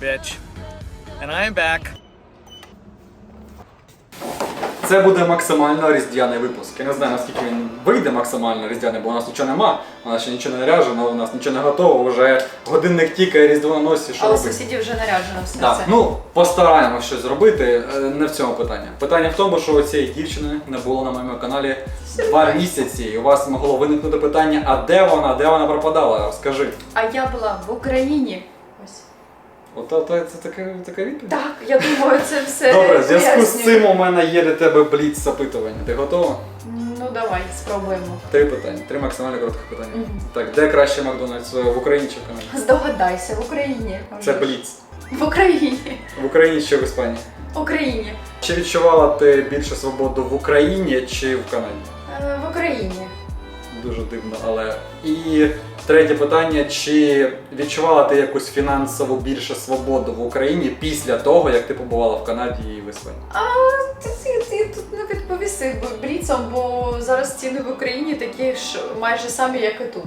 bitch. And I am back. Це буде максимально різдвяний випуск. Я не знаю, наскільки він вийде максимально різдвяний, бо у нас нічого нема, у нас ще нічого не наряжено, у нас нічого не готово, вже годинник тікає, різдво на носі, що А у робити? сусідів вже наряджено все Так, це. ну постараємося щось зробити. е, Не в цьому питання. Питання в тому, що цієї дівчини не було на моєму каналі два місяці. І у вас могло виникнути питання: а де вона? Де вона пропадала? Скажи. А я була в Україні. Ось. От от- це така, така відповідь. Так, я думаю, це все. Добре, в зв'язку з пояснює. цим у мене є для тебе бліц запитування. Ти готова? Ну давай, спробуємо. Три питання, три максимально коротких питання. Мгм. Так, де краще Макдональдс в Україні чи в Канаді? Здогадайся, в Україні. Це бліц. В Україні. В Україні чи в Іспанії? В Україні. Чи відчувала ти більше свободу в Україні чи в Канаді? Е, В Україні. Дуже дивно, але. І третє питання: чи відчувала ти якусь фінансову більше свободу в Україні після того, як ти побувала в Канаді і в Іспанії? А ти, ти, ти тут не відповіси бліцом, бо зараз ціни в Україні такі ж майже самі, як і тут.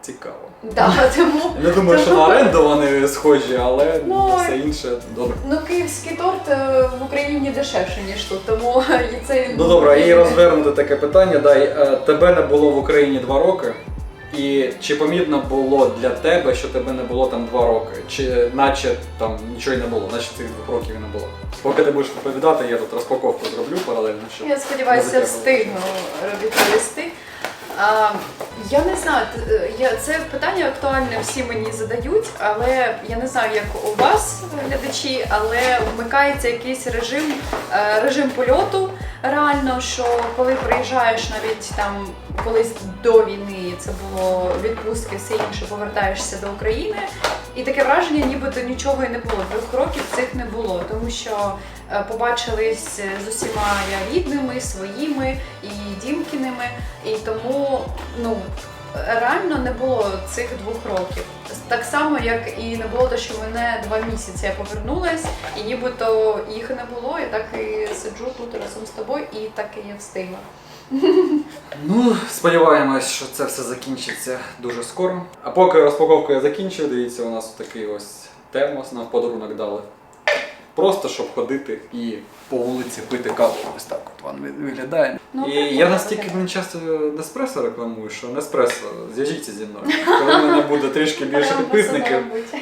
Цікаво. Да, тому Я не думаю, що на оренду вони схожі, але Ну, все інше добре. ну київський торт е, в Україні дешевше, ніж тут, тому і це Ну добре, і розвернути таке питання. Дай е, тебе не було в Україні два роки. І чи помітно було для тебе, що тебе не було там два роки? Чи наче там нічого й не було, наче цих двох років і не було? Поки ти будеш відповідати, я тут розпаковку зроблю паралельно. Щоб... Я сподіваюся, встигну відповісти. А, я не знаю, е, я, це питання актуальне, всі мені задають, але я не знаю, як у вас, глядачі, але вмикається якийсь режим, е, режим польоту. Реально, що коли приїжджаєш навіть там колись до війни, це було відпустки, все інше, повертаєшся до України, і таке враження, нібито нічого і не було. Двох років цих не було, тому що е, побачились з усіма я рідними, своїми і дімкіними, і тому ну. Реально не було цих двох років. Так само, як і не було те, що мене два місяці я повернулась, і нібито їх не було, і так і сиджу тут разом з тобою, і так і я встигла. Ну, сподіваємось, що це все закінчиться дуже скоро. А поки розпаковку я закінчую, дивіться, у нас такий ось термос нам подарунок дали. Просто щоб ходити і по вулиці пити каву. Ось так от він виглядає. Ну, і я настільки блін, часто Неспресо рекламую, що Неспресо, зв'яжіться зі мною. Коли в мене буде трішки більше підписників,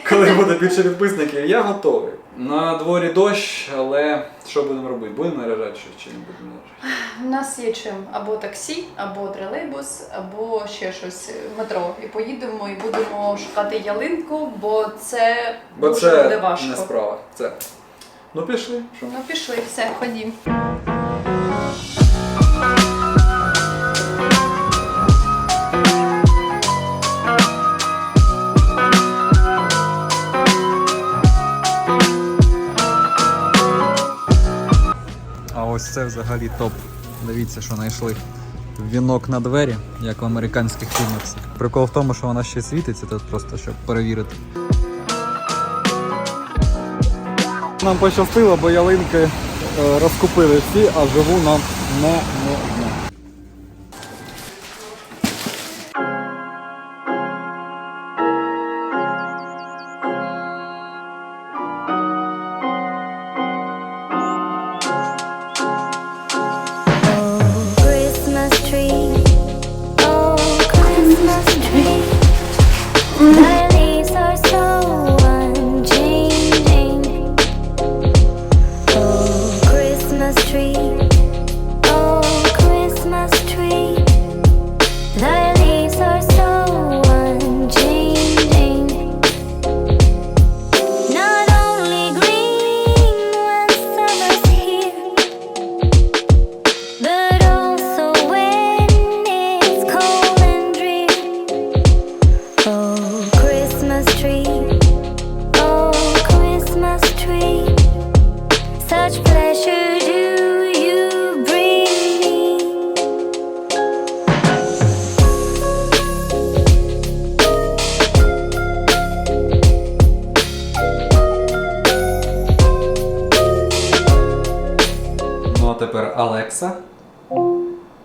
коли буде більше підписників, я готовий. На дворі дощ, але що будемо робити? Будемо наряжати чи, чи не будемо наряжати? У нас є чим або таксі, або тролейбус, або ще щось метро. І поїдемо і будемо шукати ялинку, бо це Бо дуже це буде важко. не справа. Це. Ну пішли. Що? Ну пішли, все, ходім. А ось це взагалі топ. Дивіться, що знайшли. Вінок на двері, як в американських фільмах. Прикол в тому, що вона ще світиться, тут просто щоб перевірити. Нам пощастило, бо ялинки е, розкупили всі, а живу нам не можна. Alexa,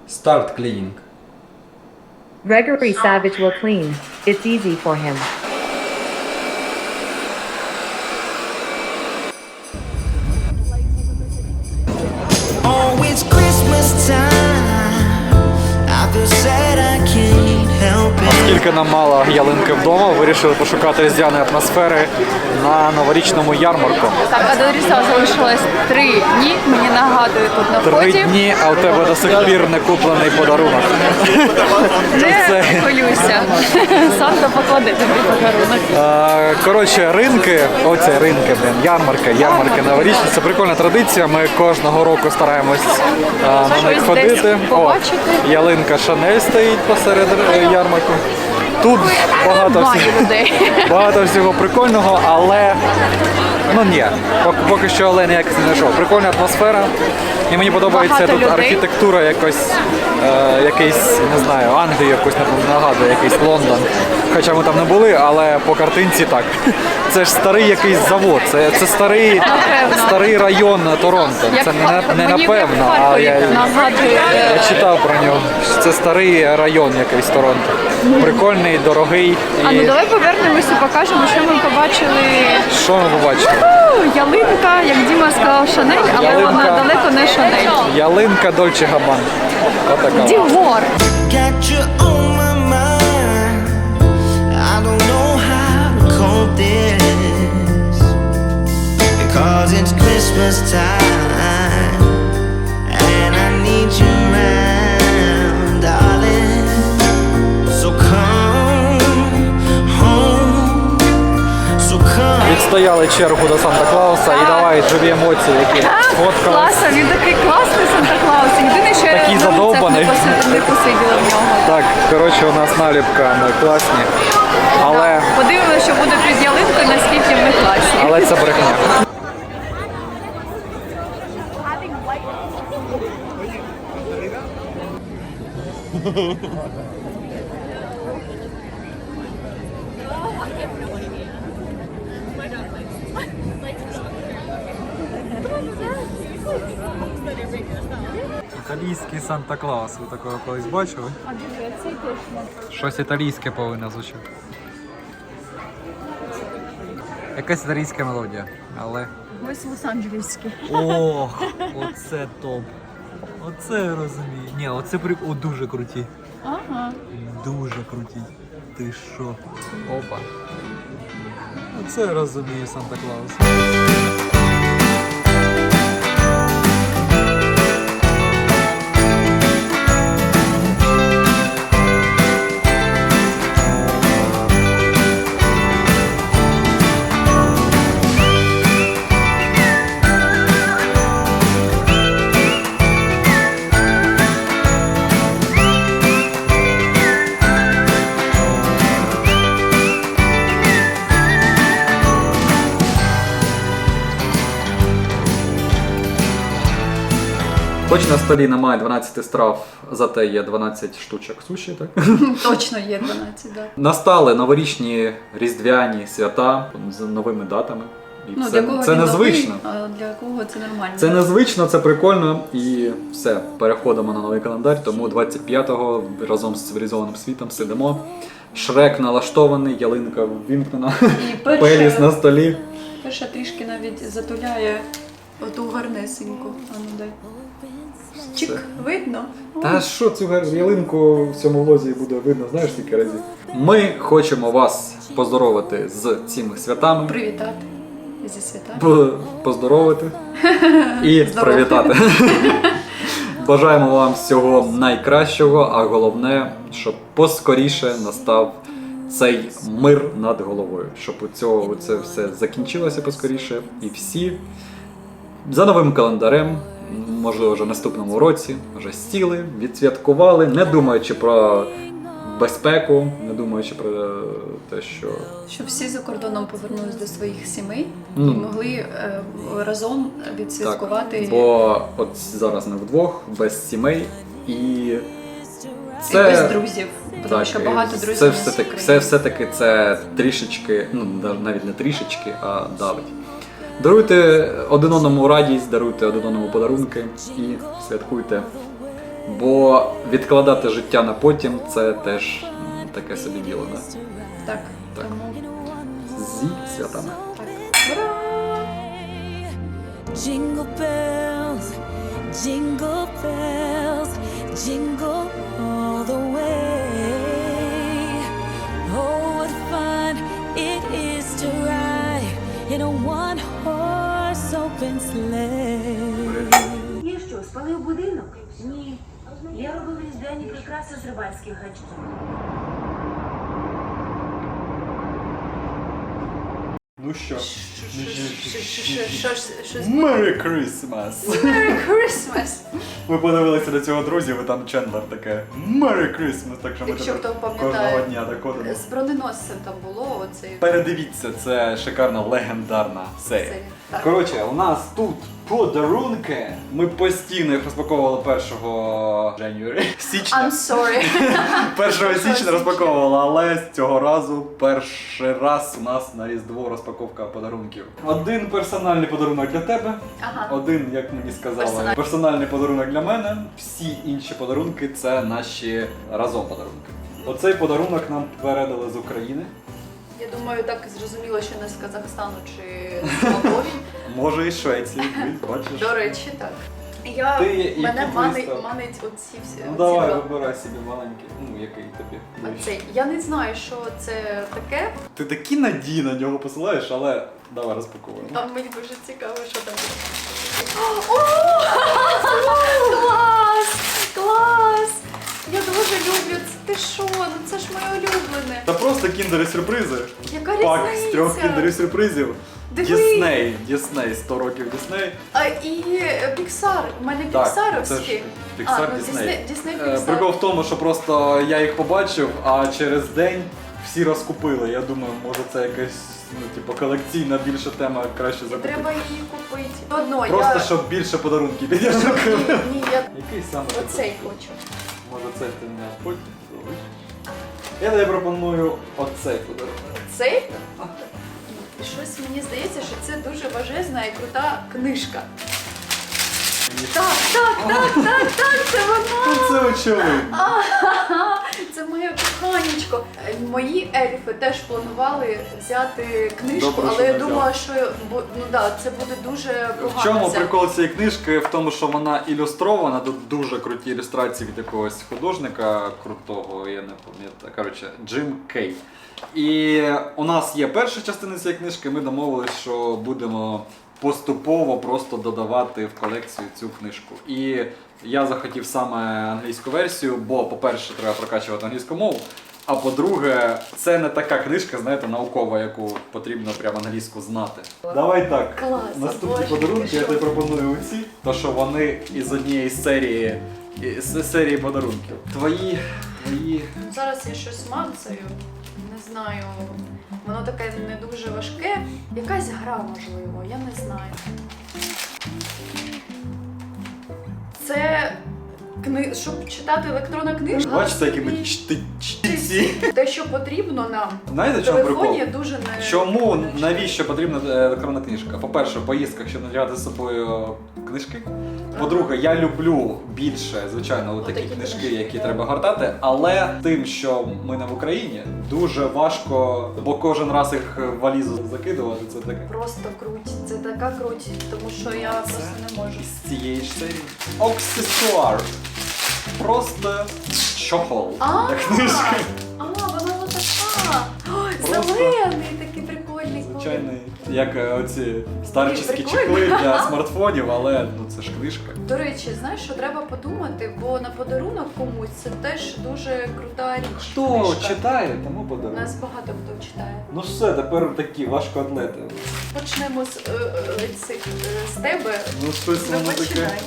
start cleaning. Gregory Savage will clean. It's easy for him. Oh, it's Christmas time. I feel sad I can't help. Оскільки нам мало ялинки вдома, вирішили пошукати різдвяної атмосфери на новорічному ярмарку. Так, а до Різдва залишилось три дні. Мені нагадує тут на Три вході. дні, а у тебе до сих пір не куплений подарунок. Не хвилюйся. Санта покладе тобі подарунок. Е, Коротше, ринки, оце ринки, блін, ярмарки, ярмарки новорічні. Це прикольна традиція. Ми кожного року стараємось е, на них Щось ходити. побачити. ялинка Шанель стоїть посеред е, ярмарку. Тут багато всього, багато всього прикольного, але ну ні, поки, що але ніяк не знайшов. Прикольна атмосфера. І мені подобається Багато тут людей. архітектура якось, е, якийсь, не знаю, Англію якусь нагадує, якийсь Лондон. Хоча ми там не були, але по картинці так. Це ж старий якийсь завод, це, це старий, старий район Торонто. Це не, не напевно, а я, я читав про нього. Це старий район якийсь Торонто. Прикольний, дорогий. А ну давай повернемося, покажемо, що ми побачили. що ми побачили? У, ялинка, як Діма сказав, Шанель, але Ялинка. вона далеко не Шанель. Ялинка Дольче Габан. Отака. Дігор. Got you on my mind. I don't know how to cope this. Because it's Christmas time. Відстояли чергу до Санта Клауса і давай живі емоції, які фоткали. Класно, він такий класний Санта-Клаус. Єдине, що я Такий на лицях задовбаний. не поси- не посиділа в нього. Так, коротше, у нас наліпка, ми класні. Але, Подивимося, що буде під ялинкою, наскільки ми класні. але це брехня. Італійський Санта Клаус, ви такого колись бачили? Щось італійське повинно звучати. Якась італійська мелодія, але. Ось Лос-Анджелеський. О, оце топ. Оце я розумію. Ні, оце при... О, дуже круті. Ага. Дуже круті. Ти що? Опа. Оце я розумію Санта на столі немає 12 страв, зате є 12 штучок суші, так? Точно є 12, так. Настали новорічні різдвяні свята з новими датами. І Ну, це, для кого це незвично. новий, а для кого це нормально. Це незвично, це прикольно і все. Переходимо на новий календар. Тому 25-го разом з цивілізованим світом сидимо. Шрек налаштований, ялинка ввімкнена, перше- пеліс на столі. Перша трішки навіть затуляє оту гарнесеньку. А ну дай. Чик, видно? Та що цю ялинку в цьому лозі буде видно, знаєш скільки разів? Ми хочемо вас поздоровити з цими святами. Привітати зі свята. П- поздоровити і привітати. Бажаємо вам всього найкращого, а головне, щоб поскоріше настав цей мир над головою, щоб у цього це все закінчилося поскоріше, і всі за новим календарем, можливо, вже в наступному році, вже сіли, відсвяткували, не думаючи про безпеку, не думаючи про те, що Щоб всі за кордоном повернулись до своїх сімей Ну. і могли е, разом відсвяткувати. Так, бо от зараз ми вдвох, без сімей і і без друзів. Тому так, що і багато друзів. Це у нас все в таки, Україні. все, все таки це трішечки, ну нав- навіть не трішечки, а давить. Даруйте один одному радість, даруйте один одному подарунки і святкуйте Бо відкладати життя на потім це теж таке собі діло, да? Так, Так. Зі святами. Jingle bells, jingle bells, jingle all Я що, спалив будинок? Ні. Я робив різдвяні прикраси з рибальських гачків. Ну що? Merry Christmas! Merry Christmas! Ми подивилися до цього друзів, і там Чендлер таке Merry Christmas, так що ми Якщо хто пам'ятає. кожного дня ходимо. З броненосцем там було оцей. Передивіться, це шикарна легендарна серія. Серія, так. Коротше, у нас тут подарунки. Ми постійно їх розпаковували 1 January. січня. I'm sorry. 1 січня розпаковували, але з цього разу перший раз у нас на Різдво розпаковка подарунків. Один персональний подарунок для тебе, Ага. один, як мені сказали, Персональний. персональний подарунок для мене. Всі інші подарунки це наші разом подарунки. Оцей подарунок нам передали з України. Я думаю, так зрозуміло, що не з Казахстану чи з Молдові. Може і Швеції, бачиш. До речі, так. Я Ти який мене твій манить, оці всі. Ну оці давай, два. вибирай собі маленький. Ну, який тобі. Оцей. Я не знаю, що це таке, Ти такі надії на нього посилаєш, але давай розпаковуємо. а мені дуже цікаво, що там. О! Клас! Клас! Я дуже люблю це. Ти що? Ну це ж моє улюблене. Та просто кіндери сюрпризи. Яка Пак з трьох різниця? кіндерів сюрпризів. Дісней, Дісней, 100 років Дісней. А і Піксар. У мене піксаровські. ну, Е, Pixar. Прикол в тому, що просто я їх побачив, а через день всі розкупили. Я думаю, може це якась ну, типу, колекційна більша тема, краще закупити. Треба її купити. Одно, Просто я... щоб більше подарунків підійшли. Ні, ні, я Який саме оцей хочу. Може це ти не зробиш? Я тобі пропоную оцей подарунок. Цей? Щось мені здається, що це дуже важезна і крута книжка. Так, так, так, так, так, це вона! Ну це очевидно. Це моє коханечко. Е, Мої ельфи теж планували взяти книжку, Добре, що але я не думала, що бо- ну да, це буде дуже погано. В чому взяти. прикол цієї книжки? В тому, що вона ілюстрована, тут дуже круті ілюстрації від якогось художника крутого, я не пам'ятаю. Коротше, Джим Кей. І у нас є перша частина цієї книжки, ми домовились, що будемо поступово просто додавати в колекцію цю книжку. І я захотів саме англійську версію, бо, по-перше, треба прокачувати англійську мову. А по-друге, це не така книжка, знаєте, наукова, яку потрібно прямо англійську знати. Давай так. Клас, Наступні Боже, подарунки я тобі пропоную оці, то що вони із однієї серії з серії подарунків. Твої, твої. Зараз я щось мацаю, знаю. Воно таке не дуже важке. Якась гра, можливо, я не знаю. Це кни... щоб читати електронна книжка. Бачите, які ми чтиці. Те, що потрібно нам. Знаєте, В чому прикол? дуже не Чому навіщо потрібна е, електронна книжка? По-перше, в поїздках, щоб взяти з собою книжки. По-друге, я люблю більше, звичайно, такі Отакі книжки, книжки. які треба гортати, але тим, що ми не в Україні, дуже важко, бо кожен раз їх в валізу закидувати, це таке. Просто круть. Це така круть, тому що я просто не можу. з цієї ж серії. Аксесуар. Просто чохол А, для книжки. а, вона. Ой, Просто Зелений, такий прикольний. Звичайний, як е, оці старчі Прикольно. чехли для смартфонів, але ну це ж книжка. До речі, знаєш, що треба подумати, бо на подарунок комусь це теж дуже крута річ. Хто книжка. читає, тому У подарунок. нас багато хто читає. Ну все, тепер такі важкоатлети. Почнемо з, е, е, цих, е, з тебе. Ну щось воно таке. починай.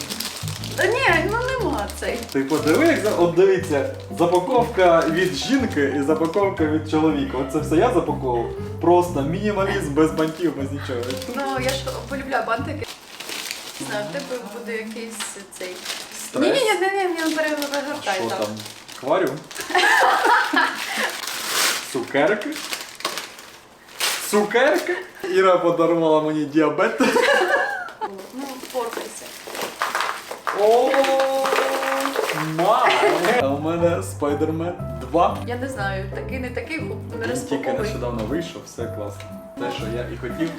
Та ні, ну нема цей. Ти подиви, як за от дивіться, запаковка від жінки і запаковка від чоловіка. Оце все я запаковував. Просто мінімалізм без бантів, без нічого. Ну я ж полюбляю бантики. Не знаю, в тебе буде якийсь цей. Ні, ні, ні, ні, ні, перевертай Що там. там? Акваріум? Цукерки? Цукерки? Іра подарувала мені діабет. Ну, форкайся. О. А у мене Spider-Man 2. Я не знаю, такий не такий, не Він тільки розпаковуй. нещодавно вийшов, все класно. Те, що я і хотів.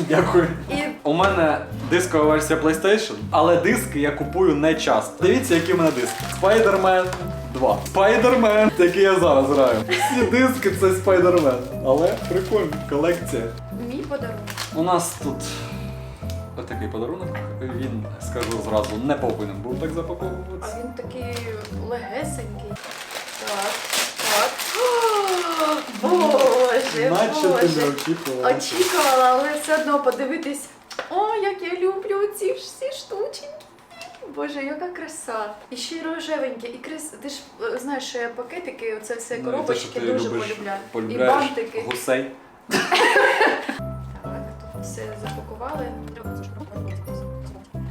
Дякую. І У мене дискова версія PlayStation, але диски я купую не часто. Дивіться, які в мене диски. Spider-Man 2. Spider-Man, який я зараз граю. Всі диски це Spider-Man. Але прикольно, колекція. мій подарунок. У нас тут отакий подарунок. Він, скажу зразу, не повинен був так запаковуватися. А він такий легесенький. Так, так. О, Боже, Наче ти не Боже. очікувала. Очікувала, але все одно подивитись. О, як я люблю ці всі штучки. Боже, яка краса. І ще й рожевеньке, і крис. Ти ж е, знаєш, що я пакетики, оце все Ну, і те, коробочки ти дуже любиш, полюбляю. І полюбляєш бантики. Гусей. Все запакували.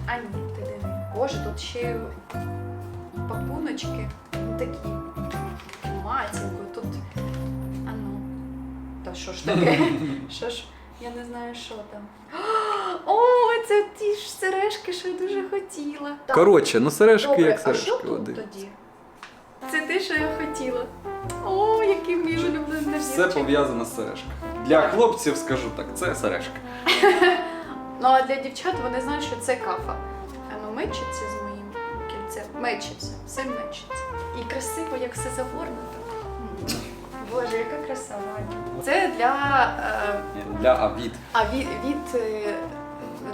А ні, ти диви. Боже, тут ще пакуночки. Такі. Матінко, тут. А ну. Та що ж таке? Що ж? Я не знаю, що там. О, це ті ж сережки, що я дуже хотіла. Так, Коротше, ну сережки добре, як а що тут води. тоді? Це те, що я хотіла. О, який мій улюблений. Все пов'язано з сережками. Для хлопців скажу так, це сережка. Ну а для дівчат вони знають, що це кафа. А ну мечиться з моїм кільцем. Мечиться, все мечиться. І красиво, як все загорнуто. Боже, яка краса, Ваня. Це для е, Для Авід. а від, від е,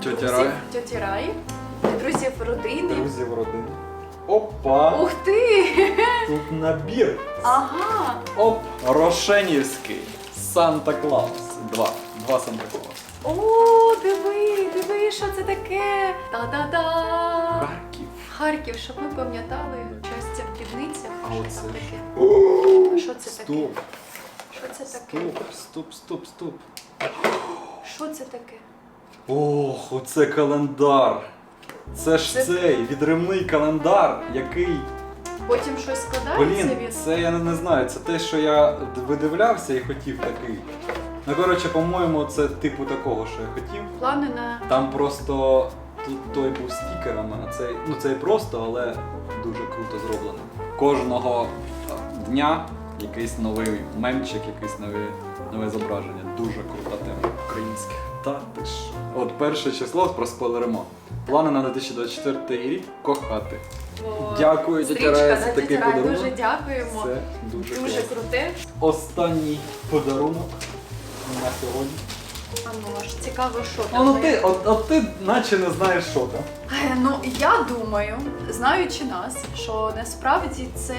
Тьоті друзів Раї. тьоті Раї, друзів родини. Друзів родини. Опа! Ух ти! Тут набір. Ага! Оп! Рошенівський. Санта Клаус. Два. Два Санта Клауса. О, диви, диви, що це таке? Та-да-да! Харків. Харків, щоб ми пам'ятали щастя в бідницях. А що оце там ж. таке? А що це таке? Стоп, Що це таке? стоп, стоп, стоп, стоп. Що це таке? Ох, оце календар. Це ж Це- цей відривний календар, який. Потім щось складається Блін, від. це я не знаю, це те, що я видивлявся і хотів такий. Ну, коротше, по-моєму, це типу такого, що я хотів. Плани на. Там просто тут той був стікерами, а цей, ну цей просто, але дуже круто зроблено. Кожного дня якийсь новий мемчик, якесь нове, нове зображення. Дуже крута тема українське. Та ти ж. От перше число проспойлеримо. Плани на 2024 рік кохати. Дякую, стрічка, за такий подарунок. Дуже дякуємо. Це дуже, Дуже класно. круте. Останній подарунок на сьогодні. А ну аж цікаво, що там. ну ти, от, от ти наче не знаєш, що там. Е, Ну я думаю, знаючи нас, що насправді це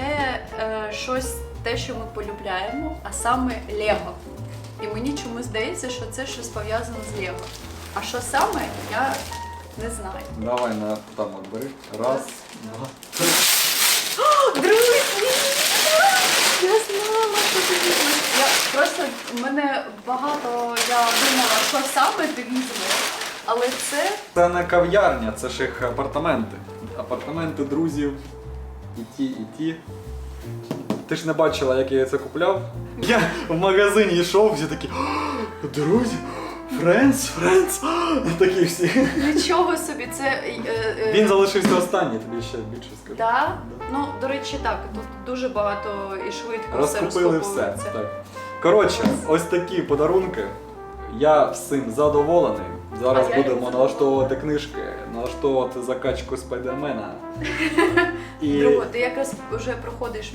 е, щось те, що ми полюбляємо, а саме Лего. І мені чомусь здається, що це щось пов'язано з Лего. А що саме, я не знаю. Давай на там от бери. Раз, два, три. Друзі! Я знала, що ти візьмеш. Я просто в мене багато я думала, що саме ти візьмеш, але це Це не кав'ярня, це ж їх апартаменти. Апартаменти друзів. І ті, і ті. Ти ж не бачила, як я це купляв? Я в магазині йшов, всі такі. «О, Друзі, Френдс, Френс! Такі всі. нічого собі. Це е, е, Він залишився останній, тобі ще більше скажу. Да? Ну, до речі, так, тут дуже багато і швидко все Розкупили все. розкуповується. Так. Коротше, ось такі подарунки. Я всім задоволений. Зараз А я будемо не налаштовувати книжки, налаштовувати закачку спайдермена. І Друго, ти якраз вже проходиш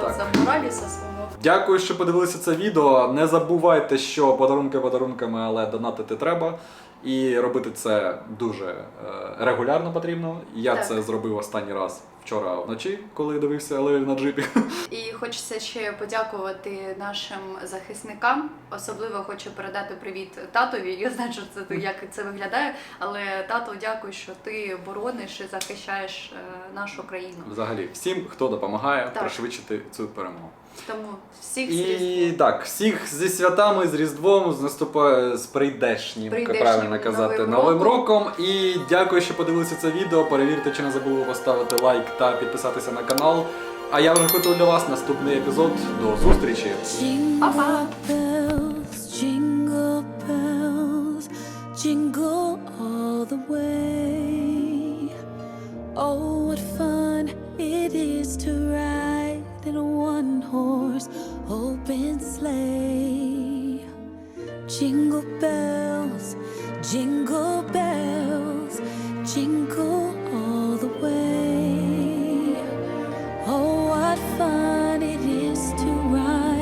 Так. за Мораліса свого. дякую, що подивилися це відео. Не забувайте, що подарунки подарунками, але донатити треба. І робити це дуже е, регулярно потрібно. Я Так. це зробив останній раз вчора вночі, коли дивився Леві на джипі. І хочеться ще подякувати нашим захисникам. Особливо хочу передати привіт татові. Я знаю, що це як це виглядає, але тато, дякую, що ти борониш і захищаєш е, нашу країну. Взагалі, всім, хто допомагає Так. пришвидшити цю перемогу. Тому всіх І сліз. так, всіх зі святами, з Різдвом, з наступає з прийдешнім, Прийдешнім правильно казати, Новим новим роком. роком. І дякую, що подивилися це відео. Перевірте, чи не забули поставити лайк та підписатися на канал. А я вже готую для вас наступний епізод. До зустрічі! Jingle bells, jingle bells, jingle all the way. Oh, what fun it is to ride That a one horse open sleigh. Jingle bells, jingle bells, jingle